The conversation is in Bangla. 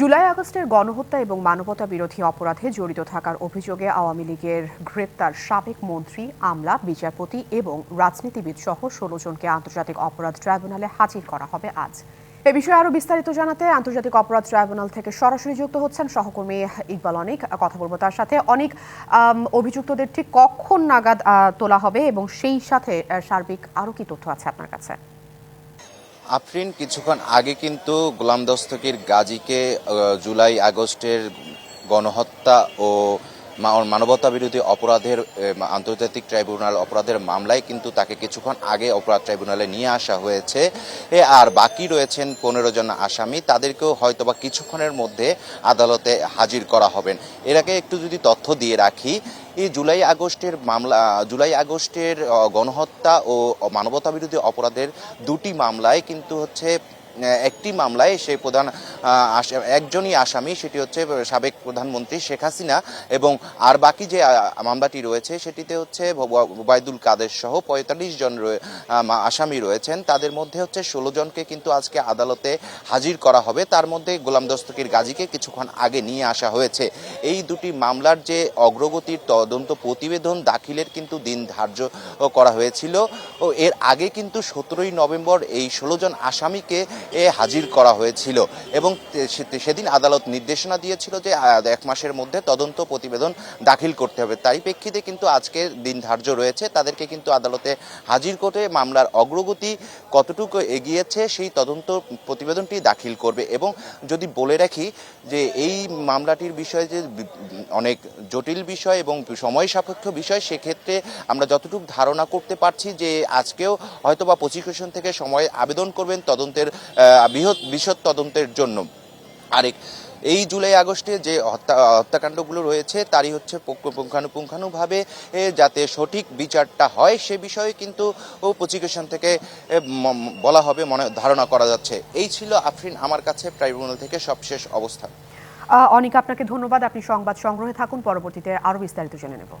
জুলাই আগস্টের গণহত্যা এবং মানবতা বিরোধী অপরাধে জড়িত থাকার অভিযোগে আওয়ামী লীগের গ্রেপ্তার সাবেক মন্ত্রী, আমলা, বিচারপতি এবং রাজনীতিবিদ সহ ষোলো জনকে আন্তর্জাতিক অপরাধ ট্রাইব্যুনালে হাজির করা হবে আজ। এ বিষয়ে আরও বিস্তারিত জানাতে আন্তর্জাতিক অপরাধ ট্রাইব্যুনাল থেকে সরাসরি যুক্ত হচ্ছেন সহকর্মী ইকবাল অনিক। কথা বলব তার সাথে। অনেক অভিযুক্তদের ঠিক কখন নাগাদ তোলা হবে এবং সেই সাথে সার্বিক আরও কি তথ্য আছে আপনার কাছে? আফরিন কিছুক্ষণ আগে কিন্তু গোলাম দস্তকির গাজীকে জুলাই আগস্টের গণহত্যা ও মানবতা বিরোধী অপরাধের আন্তর্জাতিক ট্রাইব্যুনাল অপরাধের মামলায় কিন্তু তাকে কিছুক্ষণ আগে অপরাধ ট্রাইব্যুনালে নিয়ে আসা হয়েছে। আর বাকি রয়েছেন পনেরো জন আসামি। তাদেরকেও হয়তোবা কিছুক্ষণের মধ্যে আদালতে হাজির করা হবেন। এর আগে একটু যদি তথ্য দিয়ে রাখি, এই জুলাই আগস্টের মামলা, জুলাই আগস্টের গণহত্যা ও মানবতা বিরোধী অপরাধের দুটি মামলায় কিন্তু হচ্ছে একটি মামলায় সেই প্রধান একজনই আসামি, সেটি হচ্ছে সাবেক প্রধানমন্ত্রী শেখ হাসিনা এবং আর বাকি যে মামলাটি রয়েছে, সেটিতে হচ্ছে ওবায়দুল কাদের সহ পঁয়তাল্লিশ জন আসামি রয়েছেন। তাদের মধ্যে হচ্ছে ষোলো জনকে কিন্তু আজকে আদালতে হাজির করা হবে। তার মধ্যে গোলাম দস্তকির গাজীকে কিছুক্ষণ আগে নিয়ে আসা হয়েছে। এই দুটি মামলার যে অগ্রগতির তদন্ত প্রতিবেদন দাখিলের কিন্তু দিন ধার্য করা হয়েছিল। ও এর আগে কিন্তু সতেরোই নভেম্বর এই ষোলো জন আসামিকে এ হাজির করা হয়েছিল এবং সেদিন আদালত নির্দেশনা দিয়েছিল যে এক মাসের মধ্যে তদন্ত প্রতিবেদন দাখিল করতে হবে। তাই প্রেক্ষিতে কিন্তু আজকের দিন ধার্য রয়েছে। তাদেরকে কিন্তু আদালতে হাজির করে মামলার অগ্রগতি কতটুকু এগিয়েছে সেই তদন্ত প্রতিবেদনটি দাখিল করবে। এবং যদি বলে রাখি যে এই মামলাটির বিষয়ে যে অনেক জটিল বিষয় এবং সময় সাপেক্ষ বিষয়, সেক্ষেত্রে আমরা যতটুকু ধারণা করতে পারছি যে আজকেও হয়তোবা প্রসিকিউশন থেকে সময় আবেদন করবেন তদন্তের বৃহৎ, বিশদ তদন্তের জন্য। আরেক, এই জুলাই আগস্টে যে হত্যা, হত্যাকাণ্ডগুলো রয়েছে, তারই হচ্ছে পুঙ্খানুপুঙ্খানুভাবে যাতে সঠিক বিচারটা হয়, সে বিষয়ে কিন্তু প্রসিকিউশন থেকে বলা হবে, মনে, ধারণা করা যাচ্ছে। এই ছিল আফরিন আমার কাছে ট্রাইব্যুনাল থেকে সবশেষ অবস্থা অনিক, আপনাকে ধন্যবাদ। আপনি সংবাদ সংগ্রহে থাকুন, পরবর্তীতে আরও বিস্তারিত জেনে নেব।